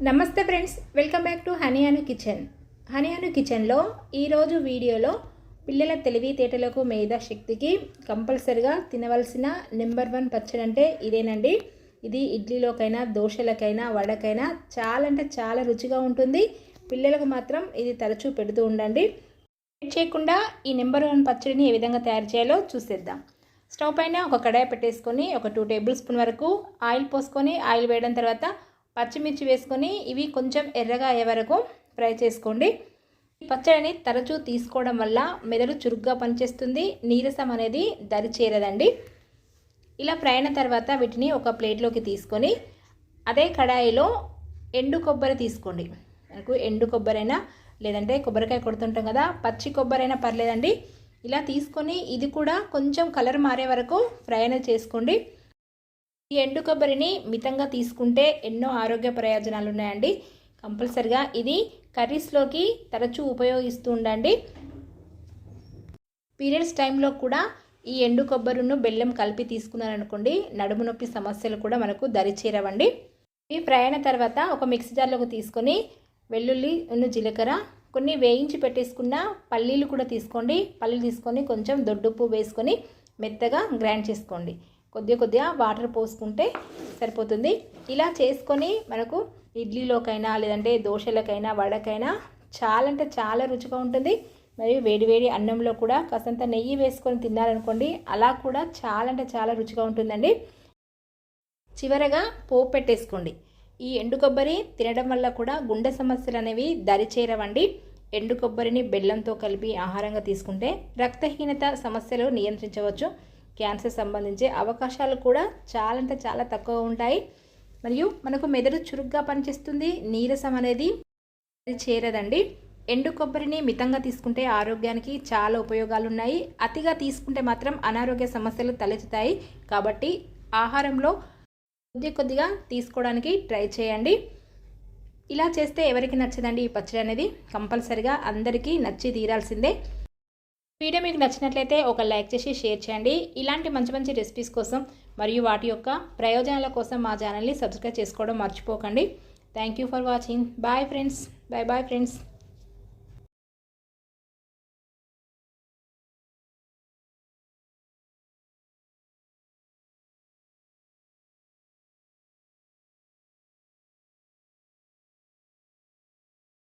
నమస్తే friends welcome back to Haniyanu kitchen. Haniyanu కిచెన్లో ఈరోజు వీడియోలో పిల్లల తెలివితేటలకు మేధా శక్తికి కంపల్సరిగా తినవలసిన నెంబర్ వన్ పచ్చడి అంటే ఇదేనండి. ఇది ఇడ్లీలోకైనా దోశలకైనా వడకైనా చాలా అంటే చాలా రుచిగా ఉంటుంది. పిల్లలకు మాత్రం ఇది తరచూ పెడుతూ ఉండండి. చేయకుండా ఈ నెంబర్ వన్ పచ్చడిని ఏ విధంగా తయారు చేయాలో చూసేద్దాం. స్టవ్ పైన ఒక కడాయి పెట్టేసుకొని ఒక టూ టేబుల్ స్పూన్ వరకు ఆయిల్ పోసుకొని ఆయిల్ వేయడం తర్వాత పచ్చిమిర్చి వేసుకొని ఇవి కొంచెం ఎర్రగా అయ్యే వరకు ఫ్రై చేసుకోండి. ఈ పచ్చడిని తరచూ తీసుకోవడం వల్ల మెదడు చురుగ్గా పనిచేస్తుంది. నీరసం అనేది దరి చేరదండి. ఇలా ఫ్రై అయిన తర్వాత వీటిని ఒక ప్లేట్లోకి తీసుకొని అదే కడాయిలో ఎండు కొబ్బరి తీసుకోండి. మనకు ఎండు కొబ్బరైనా లేదంటే కొబ్బరికాయ కొడుతుంటాం కదా పచ్చి కొబ్బరైనా పర్లేదండి. ఇలా తీసుకొని ఇది కూడా కొంచెం కలర్ మారే వరకు ఫ్రై అనేది చేసుకోండి. ఈ ఎండు కొబ్బరిని మితంగా తీసుకుంటే ఎన్నో ఆరోగ్య ప్రయోజనాలు ఉన్నాయండి కంపల్సరిగా ఇది కర్రీస్లోకి తరచూ ఉపయోగిస్తూ ఉండండి. పీరియడ్స్ టైంలో కూడా ఈ ఎండు కొబ్బరిను బెల్లం కలిపి తీసుకున్నారనుకోండి నడుము నొప్పి సమస్యలు కూడా మనకు దరిచేరవండి. ఇవి ఫ్రై అయిన తర్వాత ఒక మిక్సీ జార్లోకి తీసుకొని వెల్లుల్లి ఉన్న జీలకర్ర కొన్ని వేయించి పెట్టేసుకున్న పల్లీలు కూడా తీసుకోండి. పల్లీలు తీసుకొని కొంచెం దొడ్డుప్పు వేసుకొని మెత్తగా గ్రైండ్ చేసుకోండి. కొద్దిగా కొద్దిగా వాటర్ పోసుకుంటే సరిపోతుంది. ఇలా చేసుకొని మనకు ఇడ్లీలోకైనా లేదంటే దోశలకైనా వడకైనా చాలా అంటే చాలా రుచిగా ఉంటుంది. మరియు వేడివేడి అన్నంలో కూడా కాసంత నెయ్యి వేసుకొని తిన్నారనుకోండి అలా కూడా చాలా అంటే చాలా రుచిగా ఉంటుందండి. చివరగా పోపు పెట్టేసుకోండి. ఈ ఎండు కొబ్బరి తినడం వల్ల కూడా గుండె సమస్యలు అనేవి దరిచేరవండి. ఎండు కొబ్బరిని బెల్లంతో కలిపి ఆహారంగా తీసుకుంటే రక్తహీనత సమస్యలు నియంత్రించవచ్చు. క్యాన్సర్ సంబంధించే అవకాశాలు కూడా చాలా అంటే చాలా తక్కువ ఉంటాయి. మరియు మనకు మెదడు చురుగ్గా పనిచేస్తుంది నీరసం అనేది చేరదండి. ఎండు కొబ్బరిని మితంగా తీసుకుంటే ఆరోగ్యానికి చాలా ఉపయోగాలు ఉన్నాయి అతిగా తీసుకుంటే మాత్రం అనారోగ్య సమస్యలు తలెత్తుతాయి. కాబట్టి ఆహారంలో కొద్ది కొద్దిగా తీసుకోవడానికి ట్రై చేయండి. ఇలా చేస్తే ఎవరికి నచ్చదండి ఈ పచ్చడి అనేది? కంపల్సరిగా అందరికీ నచ్చి తీరాల్సిందే. వీడియో మీకు నచ్చినట్లయితే ఒక లైక్ చేసి షేర్ చేయండి. ఇలాంటి మంచి మంచి రెసిపీస్ కోసం మరియు వాటి యొక్క ప్రయోజనాల కోసం మా ఛానల్ని సబ్స్క్రైబ్ చేసుకోవడం మర్చిపోకండి. Thank you for watching bye friends bye bye friends